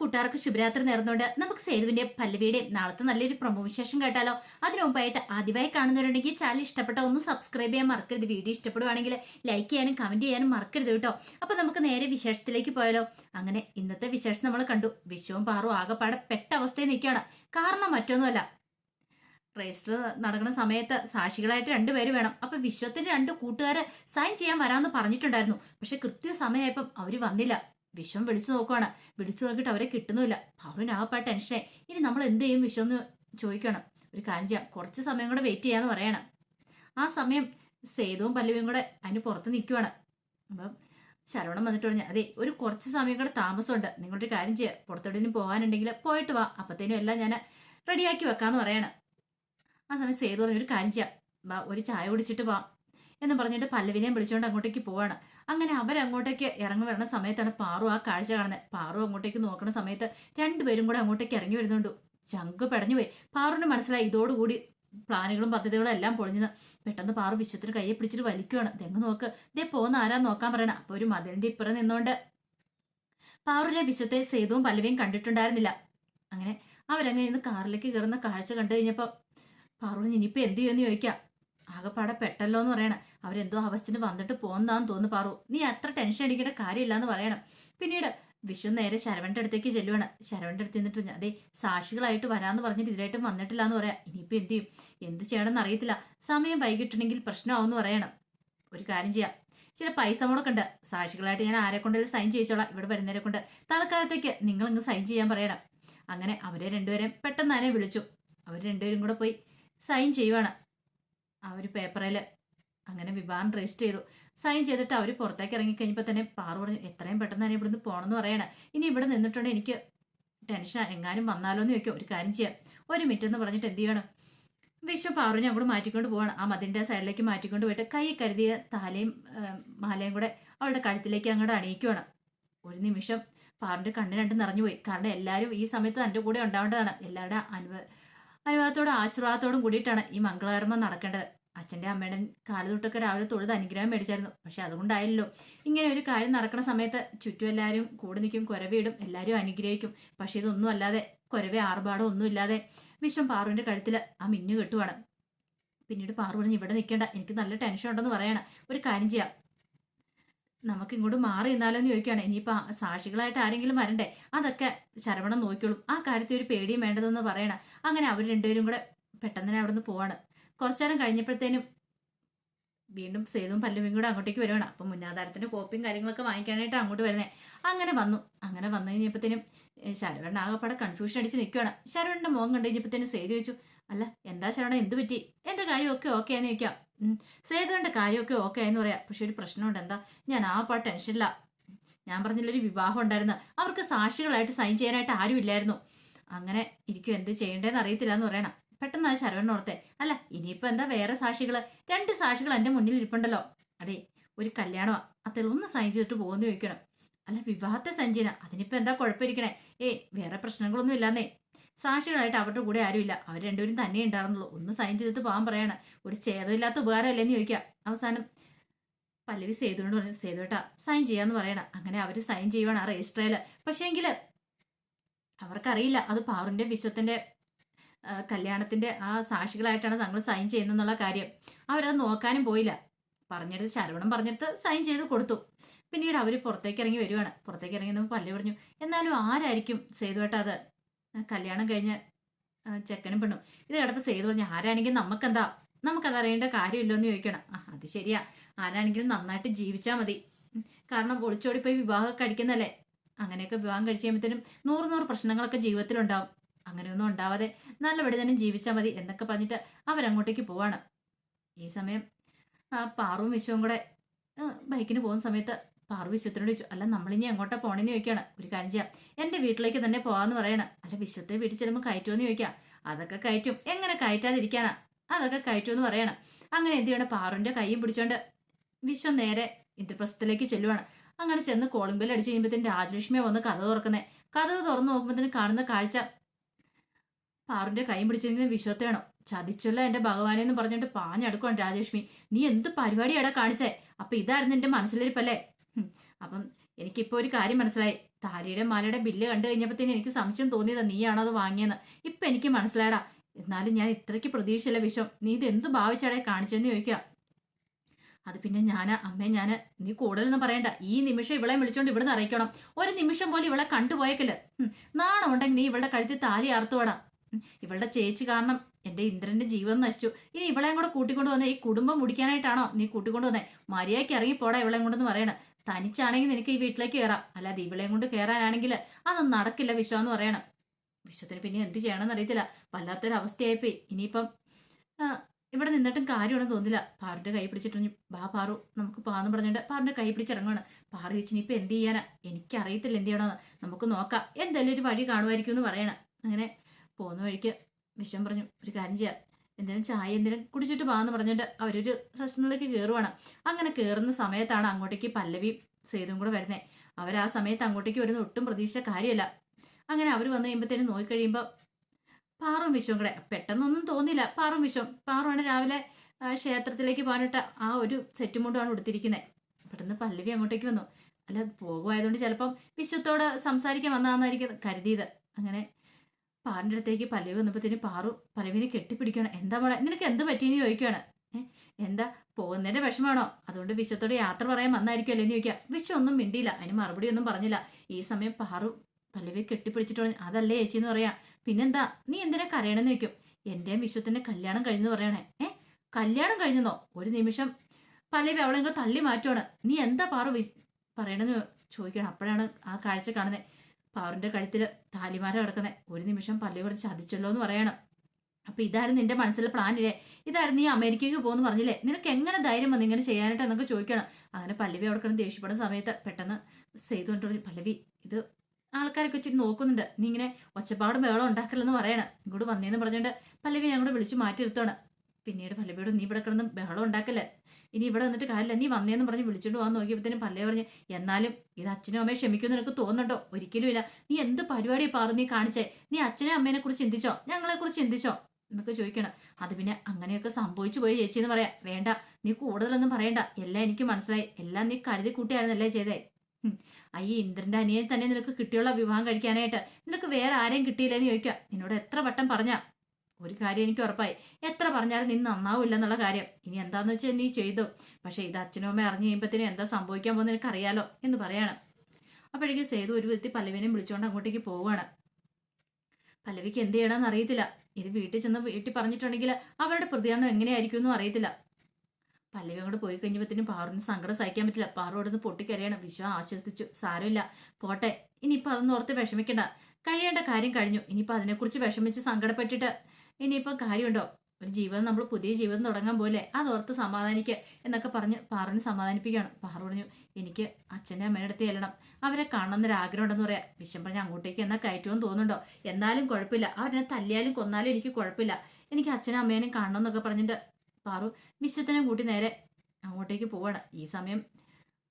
കൂട്ടുകാർക്ക് ശുഭരാത്രി നേർന്നുകൊണ്ട് നമുക്ക് സേതുവിന്റെ പല്ലവിയുടെയും നാളത്തെ നല്ലൊരു പ്രൊമോ വിശേഷം കേട്ടാലോ. അതിനു മുമ്പായിട്ട് ആദ്യമായി കാണുന്നവരുണ്ടെങ്കിൽ ചാനൽ ഇഷ്ടപ്പെട്ട ഒന്ന് സബ്സ്ക്രൈബ് ചെയ്യാൻ മറക്കരുത്. വീഡിയോ ഇഷ്ടപ്പെടുവാണെങ്കിൽ ലൈക്ക് ചെയ്യാനും കമന്റ് ചെയ്യാനും മറക്കരുത് കേട്ടോ. അപ്പൊ നമുക്ക് നേരെ വിശേഷത്തിലേക്ക് പോയാലോ. അങ്ങനെ ഇന്നത്തെ വിശേഷം നമ്മൾ കണ്ടു. വിശ്വവും പാറും ആകെപ്പാടെ പെട്ട അവസ്ഥയിൽ നിൽക്കുകയാണ്. കാരണം മറ്റൊന്നുമല്ല. രജിസ്റ്റർ നടക്കുന്ന സമയത്ത് സാക്ഷികളായിട്ട് രണ്ടുപേര് വേണം. അപ്പൊ വിശ്വത്തിന്റെ രണ്ട് കൂട്ടുകാര് സൈൻ ചെയ്യാൻ വരാമെന്ന് പറഞ്ഞിട്ടുണ്ടായിരുന്നു. പക്ഷെ കൃത്യസമയമായപ്പം അവർ വന്നില്ല. വിശ്വം വിളിച്ചു നോക്കുവാണ്. വിളിച്ചു നോക്കിയിട്ട് അവരെ കിട്ടുന്നുമില്ല. പാ ടെൻഷനായി. ഇനി നമ്മൾ എന്ത് ചെയ്യും? വിശ്വം എന്ന് ചോദിക്കണം. ഒരു കാര്യം ചെയ്യാം. കുറച്ച് സമയം കൂടെ വെയിറ്റ് ചെയ്യാന്ന് പറയണം. ആ സമയം സേതുവും പല്ലവിയും കൂടെ അതിന് പുറത്ത് നിൽക്കുവാണ് അപ്പം ശരവണം വന്നിട്ട് പറഞ്ഞു അതെ ഒരു കുറച്ച് സമയം കൂടെ താമസമുണ്ട്. നിങ്ങളുടെ കാര്യം ചെയ്യുക പുറത്തെവിടെയും പോകാനുണ്ടെങ്കിൽ പോയിട്ട് വാ. അപ്പത്തേനും എല്ലാം ഞാൻ റെഡിയാക്കി വെക്കാന്ന് പറയണം. ആ സമയം സേതു പറഞ്ഞു ഒരു കാര്യം ചെയ്യാം. ഒരു ചായ കുടിച്ചിട്ട് വാ. എന്ന് പറഞ്ഞിട്ട് പല്ലവിനെയും വിളിച്ചുകൊണ്ട് അങ്ങോട്ടേക്ക് പോവാണ്. അങ്ങനെ അവരങ്ങോട്ടേക്ക് ഇറങ്ങി വരുന്ന സമയത്താണ് പാറു ആ കാഴ്ച കാണുന്നത്. പാറു അങ്ങോട്ടേക്ക് നോക്കുന്ന സമയത്ത് രണ്ടുപേരും കൂടെ അങ്ങോട്ടേക്ക് ഇറങ്ങി വരുന്നുണ്ട്. ചങ്ക് പെടഞ്ഞു പോയി. പാറുവിന് മനസ്സിലായി ഇതോടുകൂടി പ്ലാനുകളും പദ്ധതികളും എല്ലാം പൊളിഞ്ഞത് പെട്ടെന്ന് പാറു വിശ്വത്തിന് കയ്യെ പിടിച്ചിട്ട് വലിക്കുവാണ്. തെങ്ങ് നോക്ക്. ദേ പോന്ന് ആരാ നോക്കാൻ പറയണം. അപ്പൊ ഒരു മതിലിന്റെ ഇപ്പുറം നിന്നോണ്ട് പാറുവിനെ വിശ്വത്തെ സേതുവും പല്ലവിയും കണ്ടിട്ടുണ്ടായിരുന്നില്ല. അങ്ങനെ അവരങ്ങനെ ഇന്ന് കാറിലേക്ക് കയറുന്ന കാഴ്ച കണ്ടു കഴിഞ്ഞപ്പോ പാറുവിന് ഇനിയിപ്പോ എന്ത് ചെയ്യുമെന്ന് ചോദിക്കാം. ആകെപ്പാടെ പെട്ടല്ലോ എന്ന് പറയണം. അവരെന്തോ അവസ്ഥന് വന്നിട്ട് പോകുന്നതാന്ന് തോന്നുന്നു പാറു. നീ അത്ര ടെൻഷൻ അടിക്കേണ്ട കാര്യമില്ല എന്ന് പറയണം. പിന്നീട് വിഷു നേരെ ശരവന്റെ അടുത്തേക്ക് ചെല്ലുവാണ്. ശരവന്റെ അടുത്ത് നിന്നിട്ട് അതെ സാക്ഷികളായിട്ട് വരാന്ന് പറഞ്ഞിട്ട് ഇതിലായിട്ടും വന്നിട്ടില്ല എന്ന് പറയാം. ഇനിയിപ്പോ എന്ത് ചെയ്യും? എന്ത് ചെയ്യണമെന്ന് അറിയത്തില്ല. സമയം വൈകിട്ടുണ്ടെങ്കിൽ പ്രശ്നമാവെന്ന് പറയണം. ഒരു കാര്യം ചെയ്യാം. ചില പൈസ മുടക്കുണ്ട് സാക്ഷികളായിട്ട് ഞാൻ ആരെ കൊണ്ടെങ്കിലും സൈൻ ചെയ്യിച്ചോളാം. ഇവിടെ വരുന്നവരെ കൊണ്ട്. തൽക്കാലത്തേക്ക് നിങ്ങൾ ഇങ്ങ് സൈൻ ചെയ്യാൻ പറയണം. അങ്ങനെ അവരെ രണ്ടുപേരെയും പെട്ടെന്ന് തന്നെ വിളിച്ചു. അവർ രണ്ടുപേരും കൂടെ പോയി സൈൻ ചെയ്യുവാണ്. ആ ഒരു പേപ്പറിൽ അങ്ങനെ വിവാഹം രജിസ്റ്റർ ചെയ്തു. സൈൻ ചെയ്തിട്ട് അവർ പുറത്തേക്ക് ഇറങ്ങി കഴിഞ്ഞപ്പോൾ തന്നെ പാറു പറഞ്ഞു എത്രയും പെട്ടെന്ന് തന്നെ ഇവിടുന്ന് പോകണമെന്ന് പറയണം. ഇനി ഇവിടെ നിന്നിട്ടുണ്ടെങ്കിൽ എനിക്ക് ടെൻഷൻ എങ്ങാനും വന്നാലോ എന്ന് ചോദിക്കും. ഒരു കാര്യം ചെയ്യാം. ഒരു മിനിറ്റ് എന്ന് പറഞ്ഞിട്ട് എന്ത് ചെയ്യണം? വിശ്വ പാറുവിനെ അങ്ങോട്ട് മാറ്റിക്കൊണ്ട് പോവാണ്. ആ മതിന്റെ സൈഡിലേക്ക് മാറ്റിക്കൊണ്ട് പോയിട്ട് കൈ കരുതിയ താലയും മാലയും കൂടെ അവളുടെ കഴുത്തിലേക്ക് അങ്ങോട്ട് അണിയിക്കുവാണ്. ഒരു നിമിഷം പാറിന്റെ കണ്ണ് രണ്ട് നിറഞ്ഞുപോയി കാരണം എല്ലാവരും ഈ സമയത്ത് തന്റെ കൂടെ ഉണ്ടാവേണ്ടതാണ്. എല്ലാവരുടെ അനുഭവ അനുഭവത്തോടും ആശീർവാദത്തോടും കൂടിയിട്ടാണ് ഈ മംഗളകർമ്മം നടക്കേണ്ടത്. അച്ഛന്റെ അമ്മയുടെ കാൽ തൊട്ടൊക്കെ രാവിലെ തൊഴുത് അനുഗ്രഹം മേടിച്ചായിരുന്നു. പക്ഷെ അതുകൊണ്ടായല്ലോ. ഇങ്ങനെ ഒരു കാര്യം നടക്കുന്ന സമയത്ത് ചുറ്റും എല്ലാവരും കൂടെ നിൽക്കും കുരവിടും എല്ലാവരും അനുഗ്രഹിക്കും. പക്ഷെ ഇതൊന്നും അല്ലാതെ കുരവെ ആർഭാടം ഒന്നും ഇല്ലാതെ വിഷം പാറുവിന്റെ കഴുത്തിൽ ആ മിന്നു കെട്ടുവാണ്. പിന്നീട് പാറു പറഞ്ഞ് ഇവിടെ നിൽക്കേണ്ട എനിക്ക് നല്ല ടെൻഷൻ ഉണ്ടെന്ന് പറയണം. ഒരു കാര്യം ചെയ്യാം. നമുക്ക് ഇങ്ങോട്ട് മാറി നിന്നാലോ എന്ന് ചോദിക്കുകയാണ്. ഇനിയിപ്പോൾ സാക്ഷികളായിട്ട് ആരെങ്കിലും വരണ്ടേ? അതൊക്കെ ശരവണം നോക്കിയോളും ആ കാര്യത്തിൽ ഒരു പേടിയും വേണ്ടതെന്ന് പറയണം. അങ്ങനെ അവർ രണ്ടുപേരും കൂടെ പെട്ടെന്ന് തന്നെ അവിടെ നിന്ന് പോവാണ്. കുറച്ചു നേരം കഴിഞ്ഞപ്പോഴത്തേനും വീണ്ടും സേതും പല്ലവിയും കൂടെ അങ്ങോട്ടേക്ക് വരുവാണ്. അപ്പം മുന്നാധാരത്തിന്റെ കോപ്പിയും കാര്യങ്ങളൊക്കെ വാങ്ങിക്കാനായിട്ട് അങ്ങോട്ട് വരുന്നത് അങ്ങനെ വന്നു. അങ്ങനെ വന്നു കഴിഞ്ഞപ്പോഴത്തേനും ശരവണ്ണ ആകെപ്പാടെ കൺഫ്യൂഷൻ അടിച്ച് നിൽക്കുകയാണ് ശരവണ്ണന്റെ മുഖം കണ്ടു കഴിഞ്ഞപ്പോഴത്തേനും സേതു ചോദിച്ചു അല്ല എന്താ ശരവണ എന്ത് പറ്റി? എന്റെ കാര്യമൊക്കെ ഓക്കെ ആന്ന് ചോദിക്കാം. സേതുവിന്റെ കാര്യമൊക്കെ ഓക്കെ ആയെന്ന് പറയാം. പക്ഷെ ഒരു പ്രശ്നമുണ്ട്. എന്താ? ഞാൻ ആ പാട്ട് ടെൻഷനില്ല ഞാൻ പറഞ്ഞില്ല ഒരു വിവാഹം ഉണ്ടായിരുന്നു. അവർക്ക് സാക്ഷികളായിട്ട് സൈൻ ചെയ്യാനായിട്ട് ആരും ഇല്ലായിരുന്നു അങ്ങനെ ഇരിക്കും എന്ത് ചെയ്യേണ്ടതെന്ന് അറിയത്തില്ല എന്ന് പറയണം. പെട്ടെന്ന് ആ ശരവണ്ണോർത്തെ അല്ല ഇനിയിപ്പോ എന്താ വേറെ സാക്ഷികൾ? രണ്ട് സാക്ഷികൾ എന്റെ മുന്നിൽ ഇരിപ്പുണ്ടല്ലോ. അതെ ഒരു കല്യാണമാ അത്തൽ ഒന്ന് സൈൻ ചെയ്തിട്ട് പോകുന്നു ചോദിക്കണം. അല്ല വിവാഹത്തെ ചെയ്യണം അതിനിപ്പോ എന്താ കുഴപ്പമിരിക്കണേ? ഏയ് വേറെ പ്രശ്നങ്ങളൊന്നും ഇല്ലാന്നേ. സാക്ഷികളായിട്ട് അവരുടെ കൂടെ ആരുമില്ല. അവർ രണ്ടുപേരും തന്നെ ഉണ്ടായിരുന്നുള്ളൂ. ഒന്ന് സൈൻ ചെയ്തിട്ട് പോകാൻ പറയാണ്. ഒരു ഛേദമില്ലാത്ത ഉപകാരമല്ലേന്ന് ചോദിക്കുക അവസാനം പല്ലവി സേതുവിനോട് പറഞ്ഞു സേതുവേട്ടാ സൈൻ ചെയ്യാന്ന് പറയണം. അങ്ങനെ അവർ സൈൻ ചെയ്യുവാണ് ആ രജിസ്റ്ററിൽ പക്ഷേങ്കിൽ അവർക്കറിയില്ല. അത് പാറുവിന്റെ വിശ്വത്തിന്റെ കല്യാണത്തിന്റെ ആ സാക്ഷികളായിട്ടാണ് തങ്ങൾ സൈൻ ചെയ്യുന്നെന്നുള്ള കാര്യം. അവരത് നോക്കാനും പോയില്ല. പറഞ്ഞെടുത്ത് ശരവണം പറഞ്ഞെടുത്ത് സൈൻ ചെയ്ത് കൊടുത്തു. പിന്നീട് അവർ പുറത്തേക്ക് ഇറങ്ങി വരുവാണ്. പുറത്തേക്ക് ഇറങ്ങി നമ്മൾ പല്ലു പറഞ്ഞു എന്നാലും ആരായിരിക്കും സേതുവേട്ട അത്? കല്യാണം കഴിഞ്ഞ് ചെക്കനും പെണ്ണും. ഇത് കിടപ്പോൾ സേതു പറഞ്ഞു ആരാണെങ്കിലും നമുക്കെന്താ? നമുക്കത് അറിയേണ്ട കാര്യമില്ലോ എന്ന് ചോദിക്കണം. ആ അത് ശരിയാ. ആരാണെങ്കിലും നന്നായിട്ട് ജീവിച്ചാൽ മതി. കാരണം ഒളിച്ചോടി പോയി വിവാഹം കഴിക്കുന്നതല്ലേ അങ്ങനെയൊക്കെ വിവാഹം കഴിച്ച് കഴിയുമ്പോഴത്തേനും നൂറ് നൂറ് പ്രശ്നങ്ങളൊക്കെ ജീവിതത്തിലുണ്ടാവും. അങ്ങനെയൊന്നും ഉണ്ടാവാതെ നല്ലപടി തന്നെ ജീവിച്ചാൽ മതി എന്നൊക്കെ പറഞ്ഞിട്ട് അവരങ്ങോട്ടേക്ക് പോവാണ്. ഈ സമയം ആ പാറുവും വിശ്വവും കൂടെ ബൈക്കിന് പോകുന്ന സമയത്ത് പാറു വിശ്വത്തിനോട് ചോദിച്ചു അല്ല നമ്മളിനി എങ്ങോട്ടാ പോണെന്ന് ചോദിക്കുകയാണ്. ഒരു കാര്യം ചെയ്യാം. എന്റെ വീട്ടിലേക്ക് തന്നെ പോവാന്ന് പറയണം. അല്ല വിശ്വത്തെ വീട്ടിൽ ചെല്ലുമ്പോൾ കയറ്റുമെന്ന് ചോദിക്കാം. അതൊക്കെ കയറ്റും. എങ്ങനെ കയറ്റാതിരിക്കാനാ? അതൊക്കെ കയറ്റുമെന്ന് പറയണം. അങ്ങനെ എന്ത് ചെയ്യണം? പാറുവിന്റെ കൈയും പിടിച്ചോണ്ട് വിശ്വം നേരെ ഇന്ദ്രപ്രസ്ഥത്തിലേക്ക് ചെല്ലുവാണ്. അങ്ങനെ ചെന്ന് കോളിംഗ് ബെൽ അടിച്ച് കഴിയുമ്പോഴത്തേന് രാജലക്ഷ്മിയെ വന്ന് കഥ തുറക്കുന്നത് കഥ തുറന്നു നോക്കുമ്പോഴത്തേന് കാണുന്ന കാഴ്ച പാറിന്റെ കൈ പിടിച്ചിരിക്കുന്ന വിശ്വത്തെയാണോ ചതിച്ചുള്ള എന്റെ ഭഗവാനെ എന്ന് പറഞ്ഞിട്ട് പാഞ്ഞെടുക്കണം രാജേഷ്മി നീ എന്ത് പരിപാടിയാടാ കാണിച്ചേ? അപ്പൊ ഇതായിരുന്നു എന്റെ മനസ്സിലിരിപ്പല്ലേ? അപ്പം എനിക്കിപ്പോ ഒരു കാര്യം മനസ്സിലായി. താരയുടെ മാലയുടെ ബില്ല് കണ്ടു കഴിഞ്ഞപ്പോഴത്തേന് എനിക്ക് സംശയം തോന്നിയതാ നീയാണോ അത് വാങ്ങിയെന്ന്. ഇപ്പൊ എനിക്ക് മനസ്സിലായടാ. എന്നാലും ഞാൻ ഇത്രയ്ക്ക് പ്രതീക്ഷയില്ല വിഷം. നീ ഇത് എന്ത് ഭാവിച്ചാടേ കാണിച്ചെന്ന് ചോദിക്കുക. അത് പിന്നെ ഞാൻ അമ്മേ ഞാൻ നീ കൂടുതലൊന്നും പറയണ്ട. ഈ നിമിഷം ഇവളെ വിളിച്ചോണ്ട് ഇവിടുന്ന് അറിയിക്കണം. ഒരു നിമിഷം പോലും ഇവളെ കണ്ടുപോയേക്കൽ നാണം ഉണ്ടെങ്കിൽ നീ ഇവളുടെ കഴുത്തിൽ താലി അറുത്തുവാടാ ഉം, ഇവളുടെ ചേച്ചി കാരണം എന്റെ ഇന്ദ്രന്റെ ജീവൻ നശിച്ചു. ഇനി ഇവളെയും കൂടെ കൂട്ടിക്കൊണ്ടു വന്ന ഈ കുടുംബം മുടിക്കാനായിട്ടാണോ നീ കൂട്ടിക്കൊണ്ടു വന്നേ? മര്യാദയ്ക്ക് ഇറങ്ങിപ്പോടാ ഇവളെയും കൊണ്ടെന്ന് പറയണ. തനിച്ചാണെങ്കിൽ നിനക്ക് ഈ വീട്ടിലേക്ക് കയറാം. അല്ലാതെ ഇവളെയും കൊണ്ട് കയറാനാണെങ്കിൽ അതൊന്നും നടക്കില്ല വിശ്വ എന്ന് പറയണം. വിശ്വത്തിന് പിന്നെ എന്ത് ചെയ്യണമെന്ന് അറിയത്തില്ല. വല്ലാത്തൊരു അവസ്ഥയായിപ്പോയി ഇനിയിപ്പം ഇവിടെ നിന്നിട്ടും കാര്യമാണെന്ന് തോന്നില്ല. പാറിന്റെ കൈ പിടിച്ചിട്ട് ബാ പാറു നമുക്ക് പാന്ന് പറഞ്ഞിട്ട് പാറിന്റെ കൈ പിടിച്ചിറങ്ങുകയാണ് പാറു വെച്ച് ഇനിയിപ്പോൾ എന്ത് ചെയ്യാനാ? എനിക്കറിയത്തില്ല എന്ത് ചെയ്യണമെന്ന്. നമുക്ക് നോക്കാം. എന്തായാലും ഒരു വഴി കാണുമായിരിക്കും എന്ന് പറയണം. അങ്ങനെ പോകുന്ന വഴിക്ക് വിഷം പറഞ്ഞു ഒരു കാര്യം ചെയ്യാം. എന്തെങ്കിലും ചായ എന്തെങ്കിലും കുടിച്ചിട്ട് പോകാന്ന് പറഞ്ഞിട്ട് അവരൊരു റെസ്റ്റോറന്റിലേക്ക് കയറുവാണ് അങ്ങനെ കയറുന്ന സമയത്താണ് അങ്ങോട്ടേക്ക് പല്ലവി സേതും കൂടെ വരുന്നത് അവർ ആ സമയത്ത് അങ്ങോട്ടേക്ക് വരുന്ന ഒട്ടും പ്രതീക്ഷിച്ച കാര്യമല്ല. അങ്ങനെ അവർ വന്നു കഴിയുമ്പോഴത്തേനും നോക്കിക്കഴിയുമ്പോൾ പാറും വിശ്വം കൂടെ. പെട്ടെന്നൊന്നും തോന്നില്ല പാറും വിശ്വം. പാറുമാണ് രാവിലെ ക്ഷേത്രത്തിലേക്ക് പോകാനിട്ട് ആ ഒരു സെറ്റും കൊണ്ടാണ് ഉടുത്തിരിക്കുന്നത് പെട്ടെന്ന് പല്ലവി അങ്ങോട്ടേക്ക് വന്നു. അല്ല പോകുമായതുകൊണ്ട് ചിലപ്പം വിശ്വത്തോട് സംസാരിക്കാൻ വന്നതാണെന്നായിരിക്കും കരുതിയത്. അങ്ങനെ പാറിന്റെ അടുത്തേക്ക് പല്ലവി വന്നപ്പോഴത്തേന് പാറു പല്ലവിനെ കെട്ടിപ്പിടിക്കണം എന്താ മോളെ നിനക്ക് എന്ത് പറ്റിയെന്ന് ചോദിക്കുകയാണ്? എന്താ പോകുന്നതിന്റെ വിഷമാണോ? അതുകൊണ്ട് വിശ്വത്തോട് യാത്ര പറയാൻ വന്നായിരിക്കുമല്ലോ എന്ന് ചോദിക്കുക. വിശ്വം മിണ്ടിയില്ല അതിന് മറുപടി ഒന്നും പറഞ്ഞില്ല. ഈ സമയം പാറു പല്ലവിയെ കെട്ടിപ്പിടിച്ചിട്ട് അതല്ലേ ചേച്ചി എന്ന് പറയാം. പിന്നെന്താ നീ എന്തിനാ കരയണമെന്ന് ചോദിക്കും? എന്റെയും വിശ്വത്തിന്റെ കല്യാണം കഴിഞ്ഞെന്ന് പറയണേ. ഏ കല്യാണം കഴിഞ്ഞെന്നോ? ഒരു നിമിഷം. പല്ലവി അവളെങ്കിലും തള്ളി മാറ്റുവാണ്. നീ എന്താ പാറു പറയണെന്ന് ചോദിക്കണം അപ്പോഴാണ് ആ കാഴ്ച കാണുന്നത്. പാറിന്റെ കഴുത്തിൽ താലിമാല കിടക്കുന്നത് ഒരു നിമിഷം പള്ളി കുറച്ച് ചതിച്ചല്ലോ എന്ന് പറയണം. അപ്പൊ ഇതായിരുന്നു നിന്റെ മനസ്സിലെ പ്ലാനില്ലേ ഇതായിരുന്നു നീ അമേരിക്കയ്ക്ക് പോകുന്നു പറഞ്ഞില്ലേ? നിനക്ക് എങ്ങനെ ധൈര്യം വന്നു ഇങ്ങനെ ചെയ്യാനായിട്ട് എന്നൊക്കെ ചോദിക്കണം. അങ്ങനെ പല്ലവി അവിടെ കിടന്ന് ദേഷ്യപ്പെടുന്ന സമയത്ത് പെട്ടെന്ന് സേതു കൊണ്ട് പറഞ്ഞു, പല്ലവി ഇത് ആൾക്കാരൊക്കെ ഇച്ചിരി നോക്കുന്നുണ്ട്. നീ ഇങ്ങനെ ഒച്ചപ്പാട് ബഹളം ഉണ്ടാക്കില്ലെന്ന് പറയണം. ഇങ്ങോട്ട് വന്നേന്ന് പറഞ്ഞുകൊണ്ട് പല്ലവി ഞങ്ങളോട് വിളിച്ചു മാറ്റി നിർത്തണം പിന്നീട് പല്ലവിയോട് നീ ഇവിടെ കിടന്ന് ബഹളം ഉണ്ടാക്കല്ലേ? ഇനി ഇവിടെ വന്നിട്ട് കാര്യമില്ല നീ വന്നേന്ന് പറഞ്ഞ് വിളിച്ചോണ്ട് പോകാൻ നോക്കിയപ്പോഴത്തേനും പല്ലേ പറഞ്ഞു എന്നാലും ഇത് അച്ഛനും അമ്മയെ ക്ഷമിക്കുമെന്ന് നിനക്ക് തോന്നുന്നുണ്ടോ? ഒരിക്കലും ഇല്ല. നീ എന്ത് പരിപാടി പാറു നീ കാണിച്ചേ? നീ അച്ഛനെ അമ്മേനെ കുറിച്ച് ചിന്തിച്ചോ? ഞങ്ങളെ കുറിച്ച് ചിന്തിച്ചോ? എന്നൊക്കെ ചോദിക്കണം. അത് പിന്നെ അങ്ങനെയൊക്കെ സംഭവിച്ചു പോയി ചേച്ചി എന്ന് പറയാം. വേണ്ട നീ കൂടുതലൊന്നും പറയണ്ട. എല്ലാം എനിക്ക് മനസ്സിലായി. എല്ലാം നീ കരുതി കൂട്ടിയായിരുന്നല്ലേ ചെയ്തേ. അയ്യ ഇന്ദ്രന്റെ അനിയൻ തന്നെ നിനക്ക് കിട്ടിയുള്ള വിവാഹം കഴിക്കാനായിട്ട്. നിനക്ക് വേറെ ആരെയും കിട്ടിയില്ലെന്ന് ചോദിക്കാം. നിന്നോട് എത്ര വട്ടം പറഞ്ഞ? ഒരു കാര്യം എനിക്ക് ഉറപ്പായി. എത്ര പറഞ്ഞാലും നീ നന്നാവില്ല എന്നുള്ള കാര്യം. ഇനി എന്താന്ന് വെച്ചാൽ നീ ചെയ്തു. പക്ഷേ ഇത് അച്ഛനും അമ്മയും അറിഞ്ഞു കഴിയുമ്പോഴത്തേനും എന്താ സംഭവിക്കാൻ പോകുന്ന എനിക്കറിയാലോ എന്ന് പറയാണ്. അപ്പോഴേക്കും സേതു ഒരു വിധത്തിൽ പല്ലവിനെയും വിളിച്ചുകൊണ്ട് അങ്ങോട്ടേക്ക് പോവുകയാണ്. പല്ലവിക്ക് എന്ത് ചെയ്യണമെന്ന് അറിയത്തില്ല. ഇത് വീട്ടിൽ ചെന്ന് വീട്ടിൽ പറഞ്ഞിട്ടുണ്ടെങ്കിൽ അവരുടെ പ്രതികരണം എങ്ങനെയായിരിക്കും എന്നും അറിയത്തില്ല. പല്ലവി അങ്ങോട്ട് പോയി കഴിഞ്ഞപ്പോഴത്തേനും പാറുവിന് സങ്കടം സഹിക്കാൻ പറ്റില്ല. പാറു അവിടെ നിന്ന് പൊട്ടിക്കരയാണ്. വിശ്വ ആശ്വസിച്ചു സാരമില്ല. പോട്ടെ. ഇനിയിപ്പോൾ അതൊന്നും ഓർത്ത് വിഷമിക്കണ്ട. കഴിയേണ്ട കാര്യം കഴിഞ്ഞു. ഇനിയിപ്പോൾ അതിനെക്കുറിച്ച് വിഷമിച്ച് സങ്കടപ്പെട്ടിട്ട് ഇനിയിപ്പോൾ കാര്യമുണ്ടോ? ഒരു ജീവിതം നമ്മൾ പുതിയ ജീവിതം തുടങ്ങാൻ പോലെ അതോർത്ത് സമാധാനിക്കുക എന്നൊക്കെ പറഞ്ഞ് പാറുവിനെ സമാധാനിപ്പിക്കുകയാണ്. പാറു പറഞ്ഞു എനിക്ക് അച്ഛന്റെ അമ്മയുടെ അടുത്ത് ചെല്ലണം. അവരെ കാണണമെന്നൊരു ആഗ്രഹം ഉണ്ടെന്ന് പറയാം. വിഷം പറഞ്ഞ് അങ്ങോട്ടേക്ക് എന്നാൽ കയറ്റുമെന്ന് തോന്നുന്നുണ്ടോ? എന്നാലും കുഴപ്പമില്ല. അവരെന്നെ തല്ലിയാലും കൊന്നാലും എനിക്ക് കുഴപ്പമില്ല. എനിക്ക് അച്ഛനും അമ്മേനും കാണണം എന്നൊക്കെ പറഞ്ഞിട്ട് പാറു വിശ്വത്തിനെ കൂട്ടി നേരെ അങ്ങോട്ടേക്ക് പോവാണ്. ഈ സമയം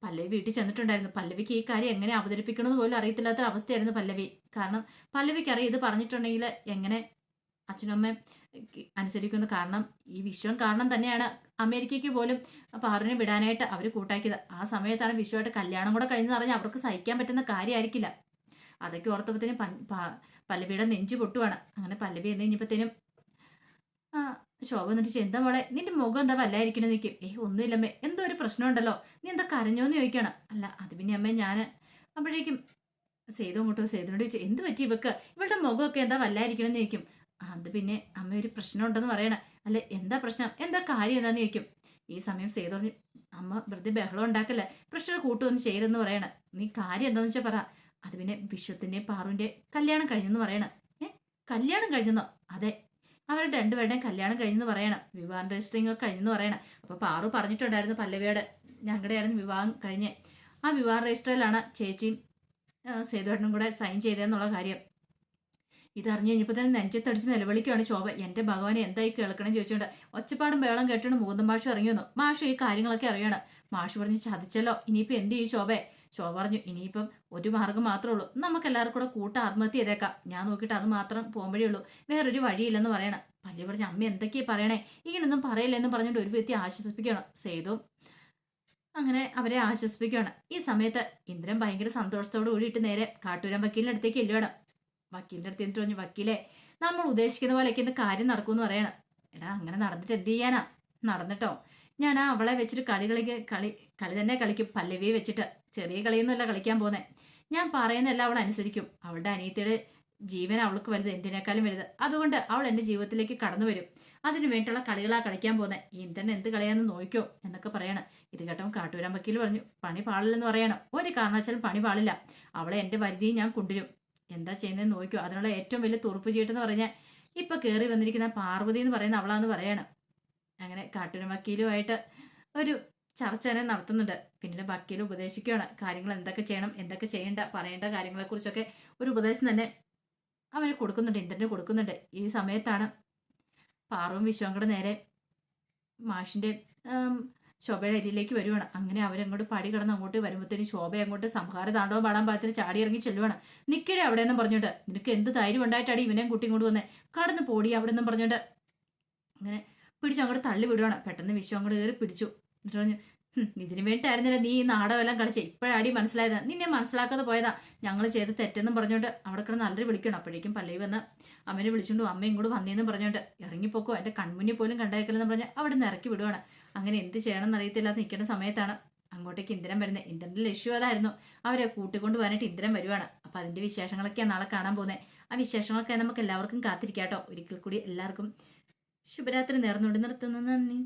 പല്ലവി വീട്ടിൽ ചെന്നിട്ടുണ്ടായിരുന്നു. പല്ലവിക്ക് ഈ കാര്യം എങ്ങനെ അവതരിപ്പിക്കണമെന്ന് പോലും അറിയത്തില്ലാത്തൊരവസ്ഥയായിരുന്നു പല്ലവി. കാരണം പല്ലവിക്ക് അറിയാം ഇത് പറഞ്ഞിട്ടുണ്ടെങ്കിൽ എങ്ങനെ അച്ഛനും അമ്മയും അനുസരിക്കുന്നു കാരണം ഈ വിശ്വം കാരണം തന്നെയാണ് അമേരിക്കയ്ക്ക് പോലും പാറിനെ വിടാനായിട്ട് അവർ കൂട്ടാക്കിയത്. ആ സമയത്താണ് വിശ്വമായിട്ട് കല്യാണം കൂടെ കഴിഞ്ഞെന്ന് പറഞ്ഞാൽ അവർക്ക് സഹിക്കാൻ പറ്റുന്ന കാര്യമായിരിക്കില്ല അതൊക്കെ ഓർത്തപ്പത്തേനും പല്ലവിയുടെ നെഞ്ചു പൊട്ടുവാണ്. അങ്ങനെ പല്ലവി എന്ന് കഴിഞ്ഞപ്പോഴത്തേനും ആ ശോഭ എന്നിട്ട് എന്താ മോളെ നിന്റെ മുഖം എന്താ വല്ലായിരിക്കണ നിൽക്കും ഏ ഒന്നുമില്ലമ്മേ എന്തോ ഒരു പ്രശ്നം ഉണ്ടല്ലോ. നീ എന്താ കരഞ്ഞോന്ന് ചോദിക്കണം. അല്ല അത് പിന്നെ അമ്മേ ഞാൻ അപ്പോഴേക്കും സേതു അങ്ങോട്ടോ സേതുനോട് ചോദിച്ചു എന്ത് പറ്റി ഇവക്ക്? ഇവളുടെ മുഖമൊക്കെ എന്താ വല്ലായിരിക്കണമെന്ന് ചോദിക്കും. "ആ, അത് പിന്നെ അമ്മ ഒരു പ്രശ്നം ഉണ്ടെന്ന് പറയണ. അല്ല? എന്താ പ്രശ്നം? എന്താ കാര്യം? എന്താന്ന് ചോദിക്കും. ഈ സമയം സേതു പറഞ്ഞു അമ്മ വെറുതെ ബഹളം ഉണ്ടാക്കല്ല? പ്രഷർ കൂട്ടുമെന്ന് ചെയ്യരുതെന്ന് പറയണ. നീ കാര്യം എന്താന്ന് വെച്ചാൽ പറ. അത് പിന്നെ വിശ്വത്തിന്റെ പാറുവിന്റെ കല്യാണം കഴിഞ്ഞെന്ന് പറയണ. ഏ? കല്യാണം കഴിഞ്ഞെന്നോ? അതെ. അവരുടെ രണ്ടുപേരുടെയും കല്യാണം കഴിഞ്ഞെന്ന് പറയണം. വിവാഹം രജിസ്റ്ററിങ് ഒക്കെ കഴിഞ്ഞെന്ന് പറയണം. അപ്പൊ പാറു പറഞ്ഞിട്ടുണ്ടായിരുന്നു പല്ലവിയോട് ഞങ്ങളുടെ ആയിരുന്നു വിവാഹം കഴിഞ്ഞ്. ആ വിവാഹ രജിസ്റ്ററിലാണ് ചേച്ചിയും സേതുവേട്ടനും കൂടെ സൈൻ ചെയ്തതെന്നുള്ള കാര്യം. ഇതറിഞ്ഞ് കഴിഞ്ഞപ്പോൾ തന്നെ നെഞ്ചത്തടിച്ച് നിലവിളിക്കുകയാണ് ശോഭ. എന്റെ ഭഗവാനെ എന്തായി കേൾക്കണം? ചോദിച്ചുകൊണ്ട് ഒച്ചപ്പാടും ബേളം കേട്ടോണ്ട് മൂന്നും മാഷ് ഇറങ്ങി വന്നു. മാഷു ഈ കാര്യങ്ങളൊക്കെ അറിയണം. മാഷു പറഞ്ഞ് ചതിച്ചല്ലോ ഇനിയിപ്പോൾ എന്ത് ചെയ്യും ശോഭയെ ശോഭ പറഞ്ഞു ഇനിയിപ്പം ഒരു മാർഗം മാത്രമേ ഉള്ളൂ. നമുക്ക് എല്ലാവർക്കും കൂടെ കൂട്ട ആത്മഹത്യ ചെയ്തേക്കാം. ഞാൻ നോക്കിയിട്ട് അത് മാത്രം പോകുമ്പോഴേ ഉള്ളൂ. വേറൊരു വഴിയില്ലെന്ന് പറയണം. പല്ലി പറഞ്ഞ അമ്മ എന്തൊക്കെയാ പറയണേ? ഇങ്ങനൊന്നും പറയില്ലെന്ന് പറഞ്ഞുകൊണ്ട് ഒരു വ്യക്തി ആശ്വസിപ്പിക്കണം സേതു അങ്ങനെ അവരെ ആശ്വസിപ്പിക്കുകയാണ്. ഈ സമയത്ത് ഇന്ദ്രൻ ഭയങ്കര സന്തോഷത്തോട് കൂടിയിട്ട് നേരെ കാട്ടൂരൻ വക്കീലിന്റെ അടുത്തേക്ക് എല്ലുവാണ് വക്കീലിന്റെ അടുത്ത് എന്നിട്ട് പറഞ്ഞു വക്കീലെ നമ്മൾ ഉദ്ദേശിക്കുന്ന പോലെയൊക്കെ ഇന്ന് കാര്യം നടക്കുമെന്ന് പറയണം. എടാ അങ്ങനെ നടന്നിട്ട് എന്ത് ചെയ്യാനാ? നടന്നിട്ടോ. ഞാൻ ആ അവളെ വെച്ചിട്ട് കളി കളിക്ക് കളി കളി തന്നെ കളിക്കും പല്ലവിയെ വെച്ചിട്ട്. ചെറിയ കളിയൊന്നുമല്ല കളിക്കാൻ പോകുന്നത് ഞാൻ പറയുന്നതെല്ലാം അവൾ അനുസരിക്കും. അവളുടെ അനിയത്തിയുടെ ജീവൻ അവൾക്ക് വലുത് എന്തിനേക്കാളും വലുത്. അതുകൊണ്ട് അവൾ എന്റെ ജീവിതത്തിലേക്ക് കടന്നു വരും. അതിനു വേണ്ടിയുള്ള കളികളാ കളിക്കാൻ പോകുന്നത് ഇന്ദ്രൻ എന്ത് കളിയാന്ന് നോക്കിയോ എന്നൊക്കെ പറയണം. ഇത് കേട്ടവൻ കാട്ടൂരാൻ വക്കീൽ പറഞ്ഞു പണി പാടില്ലെന്ന് പറയണം. ഒരു കാരണവശാലും പണി പാളില്ല. അവളെ എന്റെ പരിധിയിൽ ഞാൻ കൊണ്ടുവരും. എന്താ ചെയ്യുന്നതെന്ന് നോക്കിയോ അതിനുള്ള ഏറ്റവും വലിയ തുറപ്പ് ചീട്ടെന്ന് പറഞ്ഞാൽ ഇപ്പം കയറി വന്നിരിക്കുന്ന പാർവതി എന്ന് പറയുന്ന അവളാന്ന് പറയണം. അങ്ങനെ കാട്ടൂരും വക്കീലുമായിട്ട് ഒരു ചർച്ച തന്നെ നടത്തുന്നുണ്ട്. പിന്നീട് വക്കീൽ ഉപദേശിക്കുകയാണ്. കാര്യങ്ങൾ എന്തൊക്കെ ചെയ്യണം എന്തൊക്കെ ചെയ്യേണ്ട പറയേണ്ട കാര്യങ്ങളെക്കുറിച്ചൊക്കെ ഒരു ഉപദേശം തന്നെ അവന് കൊടുക്കുന്നുണ്ട് ഇന്ദ്രന് കൊടുക്കുന്നുണ്ട്. ഈ സമയത്താണ് പാറുവും വിശ്വങ്കടെ നേരെ മാഷിന്റെ ഉം, ശോഭയുടെ അരിയിലേക്ക് വരുവാണ്. അങ്ങനെ അവരങ്ങോട്ട് പടി കിടന്ന് അങ്ങോട്ട് വരുമ്പോഴത്തേന് ശോഭ അങ്ങോട്ട് സംഹാര താണ്ഡവം പാടാൻ പാകത്തിന് ചാടി ഇറങ്ങി ചെല്ലുവാണ്. നിക്കടെ അവിടെ നിന്നും പറഞ്ഞോണ്ട്. നിനക്ക് എന്ത് ധൈര്യം ഉണ്ടായിട്ടാണ് ഇവനെയും കുട്ടി കൊണ്ട് വന്നേ? കടന്ന് പോടി അവിടെ നിന്നും പറഞ്ഞോണ്ട്. അങ്ങനെ പിടിച്ചു അങ്ങോട്ട് തള്ളി വിടുവാണ്. പെട്ടെന്ന് വിശ്വം അങ്ങോട്ട് കയറി പിടിച്ചു. എന്നിട്ട് പറഞ്ഞു ഇതിനു വേണ്ടിയിട്ടായിരുന്നില്ല നീ ഈ നാടകമെല്ലാം കളിച്ചേ. ഇപ്പോഴാടി മനസ്സിലായത്. നിന്നെ മനസ്സിലാക്കാതെ പോയതാ. ഞങ്ങൾ ചെയ്ത് തെറ്റെന്നും പറഞ്ഞോണ്ട് അവിടെ കിടന്ന് നല്ലൊരു വിളിക്കണം അപ്പോഴേക്കും പള്ളിയിൽ വന്ന് അമ്മനെ വിളിച്ചുകൊണ്ട് അമ്മ ഇങ്ങോട്ട് വന്നേന്നും പറഞ്ഞോണ്ട്. ഇറങ്ങിപ്പോക്കോ. എന്റെ കൺമുന്നിൽ പോലും കണ്ടേക്കലെന്ന് പറഞ്ഞ് അവിടെ നിന്ന് ഇറക്കി വിടുവാണ്. അങ്ങനെ എന്ത് ചെയ്യണമെന്ന് അറിയത്തില്ലാതെ നിൽക്കുന്ന സമയത്താണ് അങ്ങോട്ടേക്ക് ഇന്ദ്രൻ വരുന്നത്. ഇന്ദ്രന്റെ ലക്ഷ്യം അതായിരുന്നു. അവരെ കൂട്ടിക്കൊണ്ട് പോകാനായിട്ട് ഇന്ദ്രൻ വരുവാണ്. അപ്പോൾ അതിന്റെ വിശേഷങ്ങളൊക്കെയാണ് നാളെ കാണാൻ പോകുന്നത്. ആ വിശേഷങ്ങളൊക്കെ നമുക്ക് എല്ലാവർക്കും കാത്തിരിക്കാട്ടോ ഒരിക്കൽ കൂടി എല്ലാവർക്കും ശുഭരാത്രി നേർന്നുകൊണ്ട് നിർത്തുന്നു. നന്ദി.